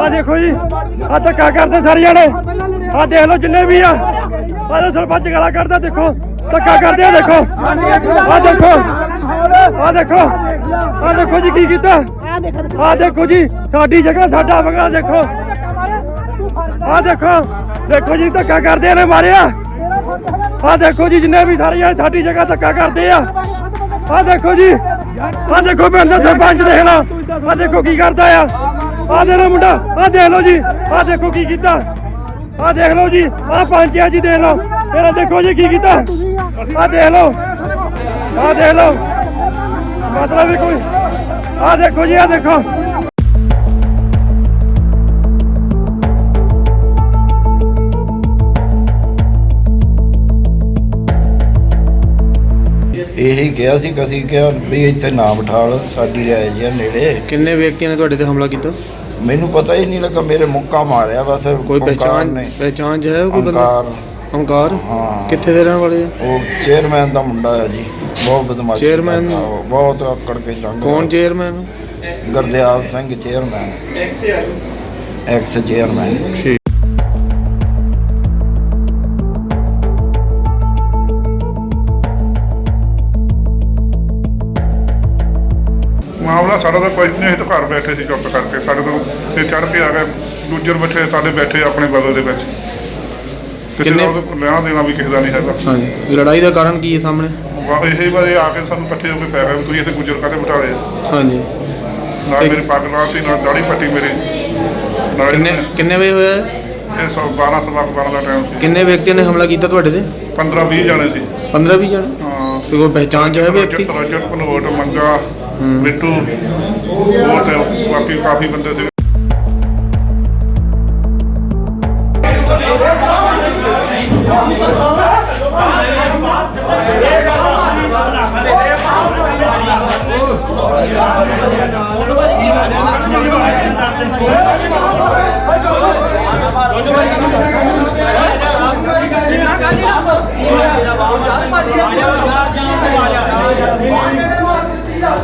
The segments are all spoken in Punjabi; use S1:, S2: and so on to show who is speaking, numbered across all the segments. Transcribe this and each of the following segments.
S1: ਆ ਦੇਖੋ ਜੀ ਆ ਧੱਕਾ ਕਰਦੇ ਸਾਰੇ ਜਾਣੇ। ਆ ਦੇਖ ਲਓ ਜਿੰਨੇ ਵੀ ਆ। ਆ ਸਰਪੰਚ ਗਾਲਾਂ ਕੱਢਦਾ, ਦੇਖੋ। ਧੱਕਾ ਕਰਦੇ ਆ, ਦੇਖੋ। ਆ ਦੇਖੋ। ਆ ਦੇਖੋ। ਆ ਦੇਖੋ ਜੀ ਕੀ ਕੀਤਾ। ਆ ਦੇਖੋ ਜੀ, ਸਾਡੀ ਜਗ੍ਹਾ, ਸਾਡਾ ਬਗਲਾ ਦੇਖੋ। ਆ ਦੇਖੋ ਦੇਖੋ ਜੀ, ਧੱਕਾ ਕਰਦੇ ਨੇ ਮਾਰਿਆ। ਆ ਦੇਖੋ ਜੀ, ਜਿੰਨੇ ਵੀ ਸਾਰੇ ਜਾਣੇ ਸਾਡੀ ਜਗ੍ਹਾ ਧੱਕਾ ਕਰਦੇ ਆ। ਆ ਦੇਖੋ ਜੀ ਆ ਦੇਖੋ ਪਿੰਡ ਦਾ ਸਰਪੰਚ ਦੇਖ ਲਓ ਆ ਦੇਖੋ ਕੀ ਕਰਦਾ ਆ। ਆ ਦੇ ਲਓ ਮੁੰਡਾ, ਆ ਦੇਖ ਲਓ ਜੀ। ਆ ਦੇਖੋ ਕੀ ਕੀਤਾ। ਆ ਦੇਖ ਲਓ ਜੀ, ਆ ਪੰਚ ਆ ਜੀ ਦੇਖ ਲਓ। ਇਹਨੇ ਦੇਖੋ ਜੀ ਕੀ ਕੀਤਾ। ਆ ਦੇਖ ਲਓ। ਆ ਦੇਖ ਲਓ। ਮਤਲਬ ਵੀ ਕੋਈ ਆ ਦੇਖੋ ਜੀ, ਆ ਦੇਖੋ।
S2: ਇਹੀ ਕਿਹਾ ਸੀ ਕਿ ਅਸੀਂ ਕਿਹਾ ਵੀ ਇੱਥੇ ਨਾ ਬਿਠਾਲ ਸਾਡੀ ਰਿਹਾਇਸ਼ ਆ ਨੇੜੇ।
S3: ਕਿੰਨੇ ਵਿਅਕਤੀਆਂ ਨੇ ਤੁਹਾਡੇ ਤੇ ਹਮਲਾ ਕੀਤਾ?
S2: ਮੈਨੂੰ ਪਤਾ ਹੀ ਨਹੀਂ ਲੱਗਾ ਮੇਰੇ ਮੁੱਕਾ ਮਾਰਿਆ ਬਸ।
S3: ਕੋਈ ਪਹਿਚਾਨ। ਪਹਿਚਾਨ ਹੈ ਕੋਈ ਬੰਦਾ?
S2: ਓਂਕਾਰ।
S3: ਓਮਕਾਰ
S2: ਹਾਂ।
S3: ਕਿੱਥੇ ਦੇ ਰਹਿਣ ਵਾਲੇ ਆ?
S2: ਉਹ ਚੇਅਰਮੈਨ ਦਾ ਮੁੰਡਾ ਹੈ ਜੀ। ਬਹੁਤ ਬਦਮਾਸ਼ੀ ਉਹ, ਬਹੁਤ ਆਕੜ ਕੇ ਲੰਘਦਾ
S3: ਕੌਣ chairman?
S2: Gurdial Singh chairman. Ex chairman.
S3: ਠੀਕ।
S4: ਮਾਮਲਾ ਸਾਡਾ ਤਾਂ ਕੋਈ ਨਹੀਂ ਅਸੀਂ ਤਾਂ ਘਰ ਬੈਠੇ ਸੀ ਚੁੱਪ ਕਰਕੇ। ਸਾਡੇ ਤੋਂ ਤੇ ਚੜ ਕੇ ਆ ਗਏ ਦੂਜੇ ਬੱਚੇ ਸਾਡੇ ਬੈਠੇ ਆਪਣੇ ਬਦਲ ਦੇ ਵਿੱਚ। ਕਿਸੇ
S3: ਕਿੰਨੇ-
S4: ਲੈਣਾ ਦੇਣਾ ਵੀ ਕਿਸੇ ਦਾ ਨਹੀਂ ਹੈਗਾ।
S3: ਹਾਂਜੀ। ਲੜਾਈ ਦਾ ਕਾਰਨ ਕੀ ਹੈ ਸਾਹਮਣੇ?
S4: ਵਾ- ਇਹੀ ਵਾਰੇ ਆ ਕੇ ਸਾਨੂੰ ਇਕੱਠੇ ਹੋ ਕੇ ਪੈ ਗਏ ਵੀ ਤੁਸੀਂ ਇੱਥੇ ਗੁੱਜਰ ਕਾਹਦੇ ਬਿਠਾ ਲਏ
S3: ਹਾਂਜੀ।
S4: ਨਾਲ ਮੇਰੀ ਪੱਗ ਲਾਤੀ ਨਾਲ ਦਾੜੀ ਪੱਟੀ ਮੇਰੀ। ਨਾਲ
S3: ਕਿੰਨੇ ਕਿੰਨੇ ਵਜੇ ਹੋਇਆ?
S4: ਇਹ ਸੌ 12 ਸਵਾ ਕੁ 12 ਦਾ ਟਾਈਮ ਸੀ।
S3: ਕਿੰਨੇ ਵਿਅਕਤੀਆਂ ਨੇ ਹਮਲਾ ਕੀਤਾ ਤੁਹਾਡੇ ਤੇ?
S4: 15 20 ਜਾਣੇ ਸੀ।
S3: 15 20 ਜਣੇ?
S4: ਹਾਂ।
S3: ਤੇ ਕੋਈ ਪਹਿਚਾਨ ਚ ਹੈ ਵਿਅਕਤੀ?
S4: ਰਜਤ ਪਨੋਟ ਮੰਗਾ। ਮਿੱਟੂ ਹੋਰ ਤੇ ਬਾਕੀ ਕਾਫੀ ਬੰਦੇ ਸੀ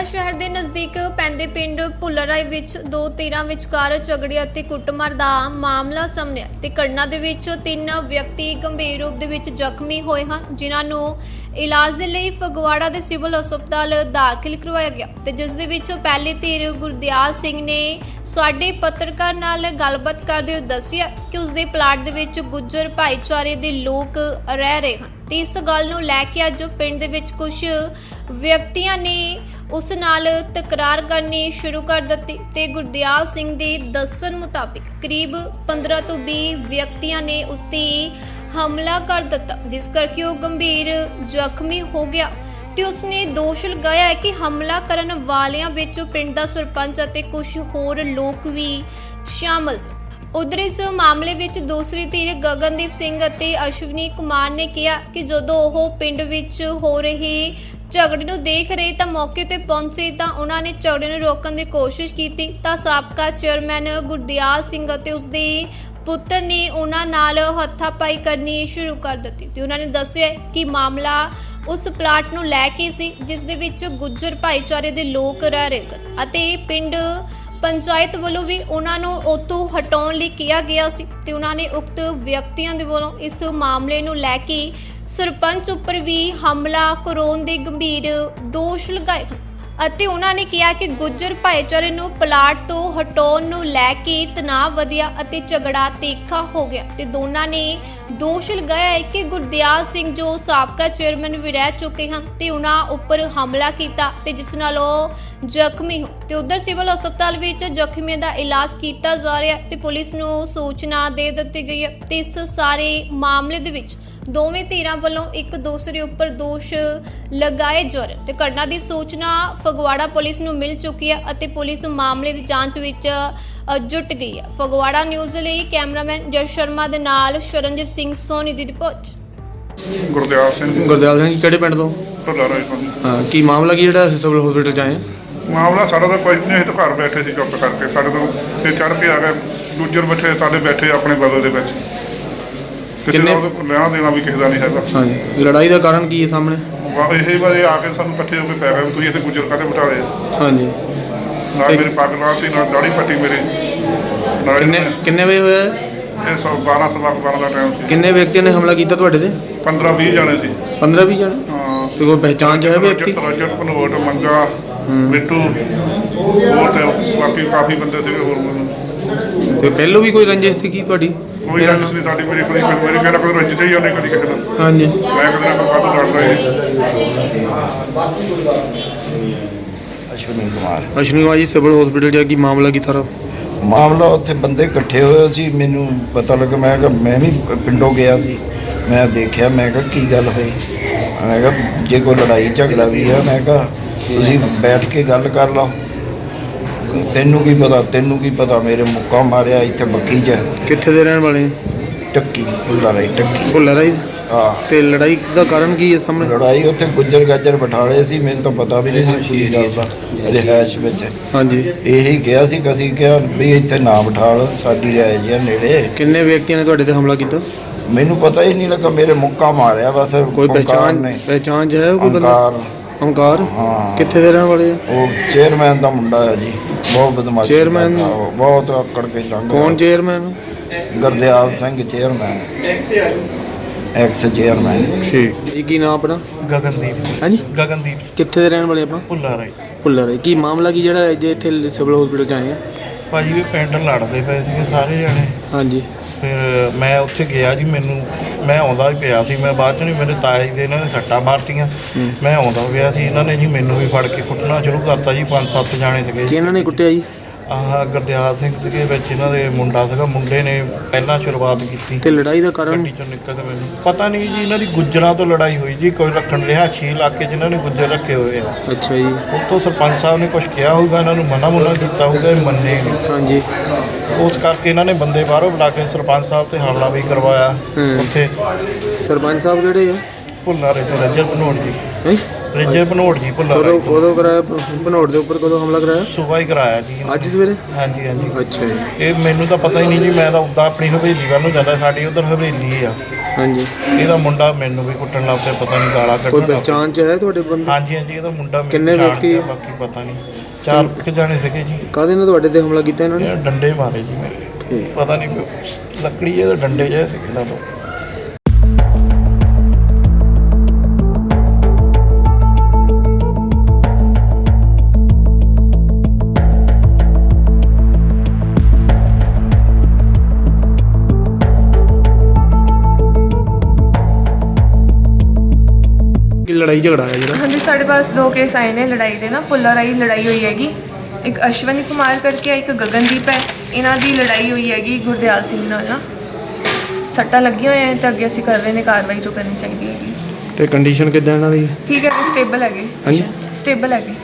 S5: ਫਗਵਾੜਾ ਸ਼ਹਿਰ ਦੇ ਨਜ਼ਦੀਕ ਪੈਂਦੇ ਪਿੰਡ ਭੁੱਲਰਾਈ ਵਿੱਚ ਦੋ ਧਿਰਾਂ ਵਿਚਕਾਰ ਝਗੜੇ ਅਤੇ ਕੁੱਟਮਾਰ ਦਾ ਮਾਮਲਾ ਸਾਹਮਣੇ ਆਇਆ ਤੇ ਘਟਨਾ ਦੇ ਵਿੱਚ ਤਿੰਨ ਵਿਅਕਤੀ ਗੰਭੀਰ ਰੂਪ ਦੇ ਵਿੱਚ ਜ਼ਖਮੀ ਹੋਏ ਹਨ, ਜਿਨ੍ਹਾਂ ਨੂੰ ਇਲਾਜ ਦੇ ਲਈ ਫਗਵਾੜਾ ਦੇ ਸਿਵਲ ਹਸਪਤਾਲ ਦਾਖਲ ਕਰਵਾਇਆ ਗਿਆ ਤੇ ਜਿਸ ਦੇ ਵਿੱਚ ਪਹਿਲੀ ਧਿਰ ਗੁਰਦਿਆਲ ਸਿੰਘ ਨੇ ਸਾਡੇ ਪੱਤਰਕਾਰ ਨਾਲ ਗੱਲਬਾਤ ਕਰਦੇ ਹੋਏ ਦੱਸਿਆ ਕਿ ਉਸ ਦੇ ਪਲਾਟ ਦੇ ਵਿੱਚ ਗੁੱਜਰ ਭਾਈਚਾਰੇ ਦੇ ਲੋਕ ਰਹਿ ਰਹੇ ਹਨ ਤੇ ਇਸ ਗੱਲ ਨੂੰ ਲੈ ਕੇ ਅੱਜ ਪਿੰਡ ਦੇ ਵਿੱਚ ਕੁਝ ਵਿਅਕਤੀਆਂ ਨੇ ਉਸ ਨਾਲ ਤਕਰਾਰ ਕਰਨੀ ਸ਼ੁਰੂ ਕਰ ਦਿੱਤੀ ਤੇ ਗੁਰਦਿਆਲ ਸਿੰਘ ਦੇ ਦੱਸਣ ਮੁਤਾਬਿਕ ਕਰੀਬ 15 ਤੋਂ 20 ਵਿਅਕਤੀਆਂ ਨੇ ਉਸ ਤੇ ਹਮਲਾ ਕਰ ਦਿੱਤਾ, ਜਿਸ ਕਰਕੇ ਉਹ ਗੰਭੀਰ ਜ਼ਖਮੀ ਹੋ ਗਿਆ ਤੇ ਉਸਨੇ ਦੋਸ਼ ਲਗਾਇਆ ਹੈ ਕਿ ਹਮਲਾ ਕਰਨ ਵਾਲਿਆਂ ਵਿੱਚ ਪਿੰਡ ਦਾ ਸਰਪੰਚ ਅਤੇ ਕੁਝ ਹੋਰ ਲੋਕ ਵੀ ਸ਼ਾਮਲ ਸਨ। ਉਧਰ ਇਸ ਮਾਮਲੇ ਵਿੱਚ ਦੂਸਰੀ ਧਿਰ ਗਗਨਦੀਪ ਸਿੰਘ ਅਤੇ ਅਸ਼ਵਨੀ ਕੁਮਾਰ ਨੇ ਕਿਹਾ ਕਿ ਜਦੋਂ ਉਹ ਪਿੰਡ ਵਿੱਚ ਹੋ ਰਹੇ ਝਗੜੇ ਨੂੰ ਦੇਖ ਰਹੇ ਤਾਂ ਮੌਕੇ ਤੇ ਪਹੁੰਚੇ ਤਾਂ ਉਹਨਾਂ ਨੇ ਝਗੜੇ ਨੂੰ ਰੋਕਣ ਦੀ ਕੋਸ਼ਿਸ਼ ਕੀਤੀ ਤਾਂ ਸਾਬਕਾ ਚੇਅਰਮੈਨ ਗੁਰਦਿਆਲ ਸਿੰਘ ਅਤੇ ਉਸਦੇ ਪੁੱਤਰ ਨੇ ਉਹਨਾਂ ਨਾਲ ਹੱਥਾਪਾਈ ਕਰਨੀ ਸ਼ੁਰੂ ਕਰ ਦਿੱਤੀ ਤੇ ਉਹਨਾਂ ਨੇ ਦੱਸਿਆ ਕਿ ਮਾਮਲਾ ਉਸ ਪਲਾਟ ਨੂੰ ਲੈ ਕੇ ਸੀ, ਜਿਸ ਦੇ ਵਿੱਚ ਗੁੱਜਰ ਭਾਈਚਾਰੇ ਦੇ ਲੋਕ ਰਹਿ ਰਹੇ ਸਨ ਅਤੇ ਪਿੰਡ ਪੰਚਾਇਤ ਵੱਲੋਂ ਵੀ ਉਹਨਾਂ ਨੂੰ ਉੱਥੋਂ ਹਟਾਉਣ ਲਈ ਕਿਹਾ ਗਿਆ ਸੀ ਤੇ ਉਹਨਾਂ ਨੇ ਉਕਤ ਵਿਅਕਤੀਆਂ ਦੇ ਵੱਲੋਂ ਇਸ ਮਾਮਲੇ ਨੂੰ ਲੈ ਕੇ ਸਰਪੰਚ ਉੱਪਰ ਵੀ ਹਮਲਾ, ਕਰਾਉਣ ਦੇ ਗੰਭੀਰ ਦੋਸ਼ ਲਗਾਏ ਹਨ। ਅਤੇ ਉਹਨਾਂ ਨੇ ਕਿਹਾ ਕਿ ਗੁੱਜਰ ਭਾਈਚਾਰੇ ਨੂੰ ਪਲਾਟ ਤੋਂ ਹਟਾਉਣ ਨੂੰ ਲੈ ਕੇ ਤਣਾਅ ਵਧਿਆ ਅਤੇ ਝਗੜਾ ਤੀਖਾ ਹੋ ਗਿਆ ਤੇ ਦੋਨਾਂ ਨੇ ਦੋਸ਼ ਲਗਾਇਆ ਹੈ ਕਿ ਗੁਰਦਿਆਲ ਸਿੰਘ ਜੋ ਸਾਬਕਾ ਚੇਅਰਮੈਨ ਵੀ ਰਹਿ ਚੁੱਕੇ ਹਨ ਤੇ ਉਹਨਾਂ ਉੱਪਰ ਹਮਲਾ ਕੀਤਾ ਤੇ ਜਿਸ ਨਾਲ ਉਹ ਜ਼ਖਮੀ ਹੋ ਤੇ ਉਧਰ ਸਿਵਲ ਹਸਪਤਾਲ ਵਿੱਚ ਜ਼ਖਮੀਆਂ ਦਾ ਇਲਾਜ ਕੀਤਾ ਜਾ ਰਿਹਾ ਤੇ ਪੁਲਿਸ ਨੂੰ ਸੂਚਨਾ ਦੇ ਦਿੱਤੀ ਗਈ ਹੈ ਤੇ ਇਸ ਸਾਰੇ ਮਾਮਲੇ ਦੇ ਵਿੱਚ ਦੋਵੇਂ ਧਿਰਾਂ ਵੱਲੋਂ ਇੱਕ ਦੂਸਰੇ ਉੱਪਰ ਦੋਸ਼ ਲਗਾਏ ਜਾ ਰਹੇ ਤੇ ਘਟਨਾ ਦੀ ਸੂਚਨਾ ਫਗਵਾੜਾ ਪੁਲਿਸ ਨੂੰ ਮਿਲ ਚੁੱਕੀ ਹੈ ਅਤੇ ਪੁਲਿਸ ਮਾਮਲੇ ਦੀ ਜਾਂਚ ਵਿੱਚ ਜੁਟ ਗਈ ਹੈ। ਫਗਵਾੜਾ ਨਿਊਜ਼ ਲਈ ਕੈਮਰਾਮੈਨ ਜਸ ਸ਼ਰਮਾ ਦੇ ਨਾਲ ਸ਼ਰਨਜੀਤ ਸਿੰਘ ਸੋਨੀ ਦੀ ਰਿਪੋਰਟ।
S4: ਗੁਰਦਿਆਲ ਸਿੰਘ
S3: ਗੁਰਦਿਆਲ ਸਿੰਘ ਜੀ ਕਿਹੜੇ ਪਿੰਡ ਤੋਂ?
S4: ਢੋਲਾ ਰਾਏ ਤੋਂ
S3: ਹਾਂ ਕੀ ਮਾਮਲਾ ਕੀ ਜਿਹੜਾ ਸਿਵਲ ਹਸਪੀਟਲ ਚ ਆਏ ਆ?
S4: ਮਾਮਲਾ ਸਾਡਾ ਤਾਂ ਕੋਈ ਨਹੀਂ ਅਸੀਂ ਤਾਂ ਘਰ ਬੈਠੇ ਸੀ ਚੁੱਪ ਕਰਕੇ। ਸਾਡੇ ਤੋਂ ਤੇ ਚੜ ਕੇ ਆ ਗਏ ਦੂਜੇ ਬੱਚੇ ਸਾਡੇ ਬੈਠੇ ਆਪਣੇ ਬਦਲ ਦੇ ਵਿੱਚ।
S3: ਕਿੰਨੇ-
S4: ਉਹਦੇ ਲੈਣਾ ਦੇਣਾ ਵੀ ਕਿਸੇ ਦਾ ਨਹੀਂ ਹੈਗਾ।
S3: ਹਾਂਜੀ। ਲੜਾਈ ਦਾ ਕਾਰਨ ਕੀ ਹੈ ਸਾਹਮਣੇ?
S4: ਵਾ- ਇਹੀ ਵਾਰੇ ਆ ਕੇ ਸਾਨੂੰ ਇਕੱਠੇ ਹੋ ਕੇ ਪੈ ਗਏ ਵੀ ਤੁਸੀਂ ਇੱਥੇ ਗੁੱਜਰ ਕਾਹਦੇ ਬਿਠਾ
S3: ਹਾਂਜੀ।
S4: ਨਾਲ ਮੇਰੀ ਪੱਗ ਨਾਲ ਦਾੜੀ ਪੱਟੀ ਮੇਰੀ।
S3: ਕਿੰਨੇ
S4: ਇਹਨੇ-
S3: ਕਿੰਨੇ ਵਜੇ ਹੋਇਆ? ਹੈ?
S4: ਇਹ ਸੌ 12 ਸਵਾ 12 ਦਾ ਟਾਈਮ ਸੀ।
S3: ਕਿੰਨੇ ਵਿਅਕਤੀਆਂ ਨੇ ਹਮਲਾ ਕੀਤਾ ਤੁਹਾਡੇ ਤੇ?
S4: 15 20 ਜਾਣੇ ਸੀ।
S3: 15 20 ਜਣੇ?
S4: ਹਾਂ।
S3: ਤੇ ਕੋਈ ਪਹਿਚਾਣ ਚ ਹੈ ਵਿਅਕਤੀ?
S4: ਰਜਤ ਪਨੋਟ ਮੰਗਾ
S3: ਹੂੰ।
S4: ਮਿੱਟੂ ਹੋਰ ਤੇ ਬਾਕੀ ਕਾਫੀ ਬੰਦੇ ਸੀਗੇ ਹੋਰ। ਮੈਨੂੰ
S3: ਤੇ ਪਹਿਲੋਂ ਵੀ ਕੋਈ ਰੰਜਿਸ਼ ਸੀ ਕੀ ਤੁਹਾਡੀ?
S4: ਕੋਈ ਗੱਲ ਨਹੀਂ ਸਾਡੀ ਮੇਰੀ ਕੋਈ ਮੇਰੀ ਕਹਿੰਦਾ ਕੋਈ ਰੰਜਿਤ ਹੀ ਉਹਨੇ ਕਦੀ ਕਿਸੇ ਨਾਲ।
S3: ਹਾਂਜੀ।
S4: ਮੈਂ ਕਦੇ ਨਾ ਕੋਈ ਲੜਦਾ ਇਹ।
S2: ਅਸ਼ਵਨੀ ਕੁਮਾਰ।
S3: ਅਸ਼ਵਨੀ ਕੁਮਾਰ ਜੀ ਸਿਵਲ ਹਸਪੀਟਲ ਜਾ ਕੀ ਮਾਮਲਾ ਕੀ ਸਾਰਾ?
S2: ਮਾਮਲਾ ਉੱਥੇ ਬੰਦੇ ਇਕੱਠੇ ਹੋਏ ਸੀ ਮੈਨੂੰ ਪਤਾ ਲੱਗਾ ਮੈਂ ਕਿਹਾ ਮੈਂ ਵੀ ਪਿੰਡੋਂ ਗਿਆ ਸੀ। ਮੈਂ ਦੇਖਿਆ ਮੈਂ ਕਿਹਾ ਕੀ ਗੱਲ ਹੋਈ? ਮੈਂ ਕਿਹਾ ਜੇ ਕੋਈ ਲੜਾਈ ਝਗੜਾ ਵੀ ਹੈ ਮੈਂ ਕਿਹਾ ਤੁਸੀਂ ਬੈਠ ਕੇ ਗੱਲ ਕਰ ਲਓ। ਤੈਨੂੰ ਕੀ ਪਤਾ ਤੈਨੂੰ ਕੀ ਪਤਾ ਮੇਰੇ ਮੁੱਕਾ ਮਾਰਿਆ ਇੱਥੇ ਬੱਕੀ 'ਚ।
S3: ਕਿੱਥੇ ਦੇ ਰਹਿਣ ਵਾਲੇ?
S2: ਟੱਕੀ ਭੁੱਲਾ ਰਹੀ ਟੱਕੀ।
S3: ਭੁੱਲਰ ਆਈ
S2: ਆ
S3: ਤੇ ਲੜਾਈ ਦਾ ਕਾਰਨ ਕੀ ਹੈ ਸਾਹਮਣੇ?
S2: ਲੜਾਈ ਉੱਥੇ ਗੁੱਜਰ ਗੱਜਰ ਬਿਠਾਲੇ ਸੀ ਮੈਨੂੰ ਤਾਂ ਪਤਾ ਵੀ ਨਹੀਂ ਸੀ ਕੀ ਗੱਲ ਦਾ ਰਿਹਾਇਸ਼ ਵਿੱਚ।
S3: ਹਾਂਜੀ।
S2: ਇਹੀ ਕਿਹਾ ਸੀ ਕਿ ਅਸੀਂ ਕਿਹਾ ਵੀ ਇੱਥੇ ਨਾ ਬਿਠਾ ਲਓ ਸਾਡੀ ਰਿਹਾਇਸ਼ ਹੈ ਨੇੜੇ।
S3: ਕਿੰਨੇ ਵਿਅਕਤੀਆਂ ਨੇ ਤੁਹਾਡੇ ਤੇ ਹਮਲਾ ਕੀਤਾ?
S2: ਮੈਨੂੰ ਪਤਾ ਹੀ ਨਹੀਂ ਲੱਗਾ ਮੇਰੇ ਮੁੱਕਾ ਮਾਰਿਆ ਬਸ
S3: ਕੋਈ
S2: ਓਂਕਾਰ
S3: ਪਹਿਚਾਣ
S2: ਨੇ।
S3: ਪਹਿਚਾਣ ਚ ਹੈ ਕੋਈ ਬੰਦਾ? ਹੰਕਾਰ
S2: ਹਾਂ
S3: ਕਿੱਥੇ ਦੇ ਰਹਿਣ ਵਾਲੇ ਆ?
S2: ਉਹ ਚੇਅਰਮੈਨ ਦਾ ਮੁੰਡਾ ਹੈ ਜੀ ਬਹੁਤ ਬਦਮਾਸ਼ੀ ਉਹ, ਬਹੁਤ ਆਕੜ ਕੇ ਲੰਘਦਾ।
S3: ਕੌਣ chairman
S2: Gurdial Singh chairman ex chairman
S3: ਠੀਕ। ਇਹ ਕੀ ਨਾਮ ਆਪਣਾ?
S6: ਗਗਨਦੀਪ।
S3: ਹਾਂਜੀ?
S6: ਗਗਨਦੀਪ।
S3: ਕਿੱਥੇ ਦੇ ਰਹਿਣ ਵਾਲੇ ਆਪਾਂ?
S6: ਭੁੱਲਾ ਰਾਈ।
S3: ਭੁੱਲਰ ਹੈ ਕੀ ਮਾਮਲਾ ਕੀ ਜਿਹੜਾ ਅੱਜ ਇੱਥੇ ਸਿਵਲ ਹਸਪੀਟਲ ਚ ਆਏ ਆ?
S6: ਭਾਜੀ ਵੀ ਪਿੰਡ ਲੜਦੇ ਪਏ ਸੀਗੇ ਸਾਰੇ ਜਣੇ।
S3: ਹਾਂਜੀ।
S6: ਫਿਰ ਮੈਂ ਉੱਥੇ ਗਿਆ ਜੀ ਮੈਨੂੰ ਮੈਂ ਆਉਂਦਾ ਹੀ ਪਿਆ ਸੀ ਮੈਂ ਬਾਅਦ ਚ ਨਹੀਂ ਮੇਰੇ ਤਾਇਆ ਜੀ ਦੇ ਇਹਨਾਂ ਨੇ ਸੱਟਾਂ ਮਾਰਤੀਆਂ। ਮੈਂ ਆਉਂਦਾ ਪਿਆ ਸੀ ਇਹਨਾਂ ਨੇ ਜੀ ਮੈਨੂੰ ਵੀ ਫੜ ਕੇ ਕੁੱਟਣਾ ਸ਼ੁਰੂ ਕਰਤਾ ਜੀ ਪੰਜ ਸੱਤ ਜਾਣੇ ਸੀਗੇ।
S3: ਕਿ ਇਹਨਾਂ ਨੇ ਕੁੱਟਿਆ ਜੀ?
S6: ਆਹ ਗੁਰਦਿਆਲ ਸਿੰਘ ਸੀਗੇ ਵਿੱਚ ਇਹਨਾਂ ਦੇ ਮੁੰਡਾ ਸੀਗਾ ਮੁੰਡੇ ਨੇ ਪਹਿਲਾਂ ਸ਼ੁਰੂਆਤ ਕੀਤੀ।
S3: ਤੇ ਲੜਾਈ ਦਾ ਕਾਰਨ?
S6: ਗੱਡੀ ਚੋਂ ਨਿਕਲ ਕੇ ਮੈਨੂੰ ਪਤਾ ਨਹੀਂ ਜੀ ਇਹਨਾਂ ਦੀ ਗੁੱਜਰਾਂ ਤੋਂ ਲੜਾਈ ਹੋਈ ਜੀ ਕੋਈ ਰੱਖਣ ਰਿਹਾਇਸ਼ੀ ਇਲਾਕੇ ਜਿਨ੍ਹਾਂ ਨੇ ਗੁੱਜਰ ਰੱਖੇ ਹੋਏ ਆ।
S3: ਅੱਛਾ ਜੀ।
S6: ਉੱਥੋਂ ਸਰਪੰਚ ਸਾਹਿਬ ਨੇ ਕੁਝ ਕਿਹਾ ਹੋਊਗਾ ਇਹਨਾਂ ਨੂੰ ਮਨਾ ਮੁਨਾ ਕੀਤਾ ਹੋਊਗਾ ਇਹ ਮੰਨੇ ਨਹੀਂ
S3: ਹਾਂਜੀ।
S6: ਉਸ ਕਰਕੇ ਇਹਨਾਂ ਨੇ ਬੰਦੇ ਬਾਹਰੋਂ ਬੁਲਾ ਕੇ ਸਰਪੰਚ ਸਾਹਿਬ ਤੇ ਹਮਲਾ ਵੀ ਕਰਵਾਇਆ।
S3: ਹੂੰ।
S6: ਉੱਥੇ
S3: ਸਰਪੰਚ ਸਾਹਿਬ ਕਿਹੜੇ ਆ?
S6: ਭੁੱਲਾ ਰਹੇ ਤੇ ਰਜਰ ਬਨੋੜ ਜੀ।
S3: ਹੈ?
S6: ਰਜਰ ਬਨੋੜ ਜੀ ਭੁੱਲਾ
S3: ਕਦੋਂ
S6: ਰਹੇ
S3: ਕਦੋਂ ਕਰਾਇਆ? ਬਨੋੜ ਦੇ ਉੱਪਰ ਕਦੋਂ ਹਮਲਾ ਕਰਾਇਆ?
S6: ਸੁਬਾਹ ਹੀ ਕਰਾਇਆ ਜੀ।
S3: ਅੱਜ। ਸਵੇਰੇ?
S6: ਹਾਂਜੀ ਹਾਂਜੀ।
S3: ਅੱਛਾ ਜੀ।
S6: ਇਹ ਮੈਨੂੰ ਤਾਂ ਪਤਾ ਹੀ ਨਹੀਂ ਜੀ ਮੈਂ ਤਾਂ ਉੱਦਾਂ ਆਪਣੀ ਹਵੇਲੀ ਵੱਲ ਨੂੰ ਜਾਂਦਾ ਸਾਡੀ ਉਧਰ ਹਵੇਲੀ ਆ।
S3: ਹਾਂਜੀ।
S6: ਇਹਦਾ ਮੁੰਡਾ ਮੈਨੂੰ ਵੀ ਕੁੱਟਣ ਲੱਗ ਪਿਆ ਪਤਾ ਨਹੀਂ ਗਾਲਾਂ
S3: ਕੋਈ
S6: ਕੱਢਣ ਲੱਗ ਪਿਆ।
S3: ਪਹਿਚਾਣ ਚ ਹੈ ਤੁਹਾਡੇ ਬੰਦੇ?
S6: ਹਾਂਜੀ ਹਾਂਜੀ ਇਹਦਾ ਮੁੰਡਾ ਮੈਨੂੰ
S3: ਕਿੰਨੇ
S6: ਜਾਣਦਾ? ਬਾਕੀ ਪਤਾ ਨਹੀਂ। ਚਾਰ ਕੁ ਜਾਣੇ ਸੀਗੇ ਜੀ।
S3: ਕਾਹਦੇ ਨੇ ਤੁਹਾਡੇ ਤੇ ਹਮਲਾ ਕੀਤਾ ਇਹਨਾਂ ਨੇ?
S6: ਇਹ ਡੰਡੇ ਮਾਰੇ ਜੀ ਮੇਰੇ।
S3: ਠੀਕ।
S6: ਪਤਾ ਨਹੀਂ ਲੱਕੜੀ ਇਹਦੇ ਡੰਡੇ ਜਿਹੇ ਸੀ ਇਹਨਾਂ
S3: ਲੜਾਈ ਝਗੜਾ ਹੈ ਜਿਹੜਾ।
S7: ਹਾਂਜੀ ਸਾਡੇ ਪਾਸ ਦੋ ਕੇਸ ਆਏ ਨੇ ਲੜਾਈ ਦੇ ਨਾ ਪੁੱਲਾ ਰਾਈ ਲੜਾਈ ਹੋਈ ਹੈਗੀ। ਇੱਕ ਅਸ਼ਵਨੀ ਕੁਮਾਰ ਕਰਕੇ ਹੈ, ਇੱਕ ਗਗਨਦੀਪ ਹੈ। ਇਹਨਾਂ ਦੀ ਲੜਾਈ ਹੋਈ ਹੈਗੀ ਗੁਰਦਿਆਲ ਸਿੰਘ ਨਾਲ ਨਾ। ਸੱਟਾਂ ਲੱਗੀਆਂ ਹੋਈਆਂ ਤੇ ਅੱਗੇ ਅਸੀਂ ਕਰ ਰਹੇ ਨੇ ਕਾਰਵਾਈ ਜੋ ਕਰਨੀ ਚਾਹੀਦੀ ਹੈਗੀ।
S3: ਤੇ ਕੰਡੀਸ਼ਨ ਕਿਦਾਂ ਇਹਨਾਂ ਦੀ?
S7: ਠੀਕ ਹੈ ਸਟੇਬਲ ਹੈਗੇ।
S3: ਹਾਂਜੀ।
S7: ਸਟੇਬਲ ਹੈਗੇ।